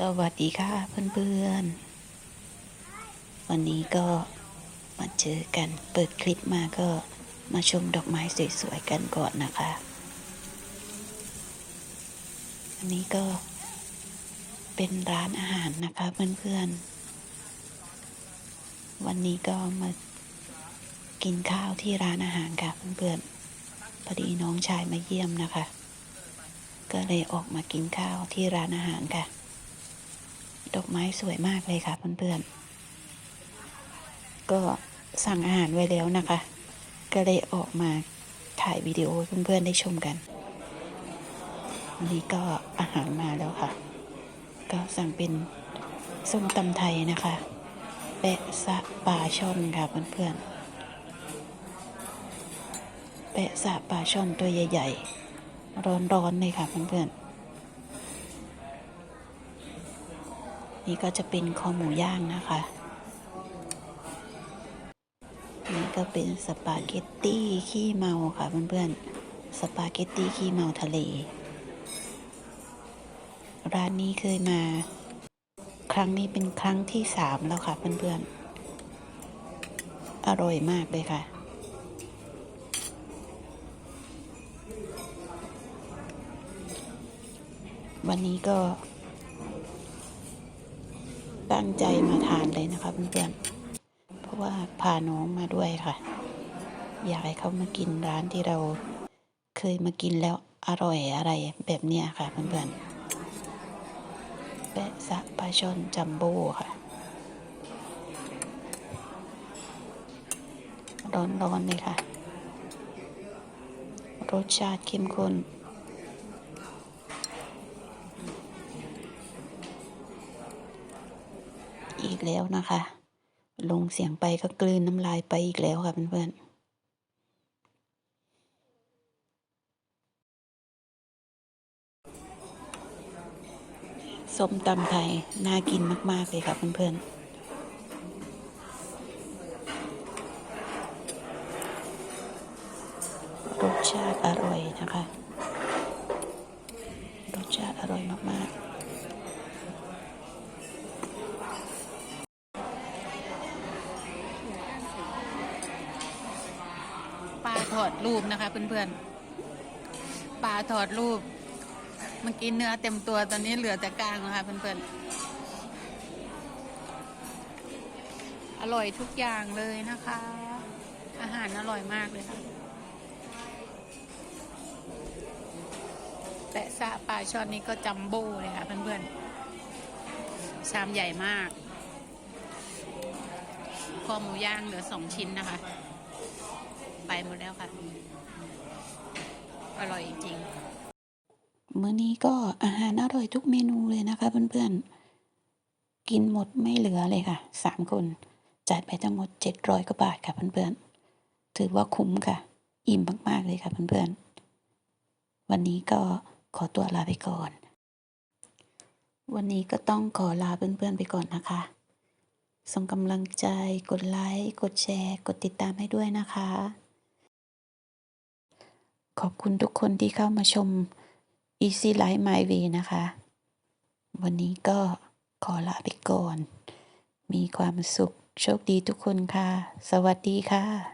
สวัสดีค่ะเพื่อนๆ วันนี้ก็มาเจอกันเปิดคลิปมาก็มาชมดอกไม้สวยๆกันก่อนนะคะอันนี้ก็เป็นร้านอาหารนะคะเพื่อนๆ วันนี้ก็มากินข้าวที่ร้านอาหารค่ะเพื่อนๆ พอดีน้องชายมาเยี่ยมนะคะ ก็เลยออกมากินข้าวที่ร้านอาหารค่ะ ดอกไม้สวยมากเลยค่ะเพื่อนๆ ก็สั่งอาหารไว้แล้วนะคะ ก็เลยออกมาถ่ายวิดีโอเพื่อนๆ ได้ชมกันวันนี้ก็อาหารมาแล้วค่ะ ก็สั่งเป็นส้มตำไทยนะคะแปะสะปลาช่อนค่ะเพื่อนๆแปะสะปลาช่อนตัวใหญ่ๆ ร้อนๆเลยค่ะเพื่อนๆ นี่ก็จะเป็นคอหมูย่างนะคะ นี่ก็เป็นสปาเกตตี้ขี้เมาค่ะเพื่อนๆ สปาเกตตี้ขี้เมาทะเล ร้านนี้เคยมา ครั้งนี้เป็นครั้งที่สามแล้วค่ะเพื่อนๆ อร่อยมากเลยค่ะวันนี้ก็ ตั้งใจมาทานเลยนะคะเพื่อนๆ เพราะว่าพาน้องมาด้วยค่ะ อยากให้เขามากินร้านที่เราเคยมากินแล้วอร่อยอะไรแบบเนี้ยค่ะเพื่อนๆ แปะซะปลาช่อนจัมโบ้ค่ะ ร้อนๆเลยค่ะ รสชาติเข้มข้น แล้วนะคะ ลงเสียงไปก็กลืนน้ำลายไปอีกแล้วค่ะเพื่อนๆส้มตำไทย น่ากินมาก ๆ เลยค่ะเพื่อนๆ รสชาติอร่อยนะคะ รสชาติอร่อยมาก ๆ ปลา ถอดรูปนะคะเพื่อนๆปลาถอดรูปเมื่อกี้เนื้อเต็มตัวตอนนี้เหลือแต่กลางนะคะเพื่อนๆ อร่อยทุกอย่างเลยนะคะ อาหารอร่อยมากเลยค่ะแต่ซาปลาช่อนนี้ก็จัมโบ้เลยค่ะเพื่อนๆชามใหญ่มากคอหมูย่างเหลือสองชิ้นนะคะ ไปหมดแล้วค่ะ อร่อยจริงมื้อนี้ก็อาหารอร่อยทุกเมนูเลยนะคะเพื่อนๆ กินหมดไม่เหลือเลยค่ะสามคนจ่ายไปทั้งหมดเจ็ดร้อยกว่าบาทค่ะเพื่อนๆ ถือว่าคุ้มค่ะ อิ่มมากๆเลยค่ะเพื่อนๆ วันนี้ก็ขอตัวลาไปก่อน วันนี้ก็ต้องขอลาเพื่อนๆไปก่อนนะคะ ส่งกำลังใจ กดไลค์ กดแชร์ กดติดตามให้ด้วยนะคะ ขอบคุณทุกคนที่เข้ามาชม Easy Life My Way นะคะ วันนี้ก็ขอลาไปก่อน มีความสุขโชคดีทุกคนค่ะ สวัสดีค่ะ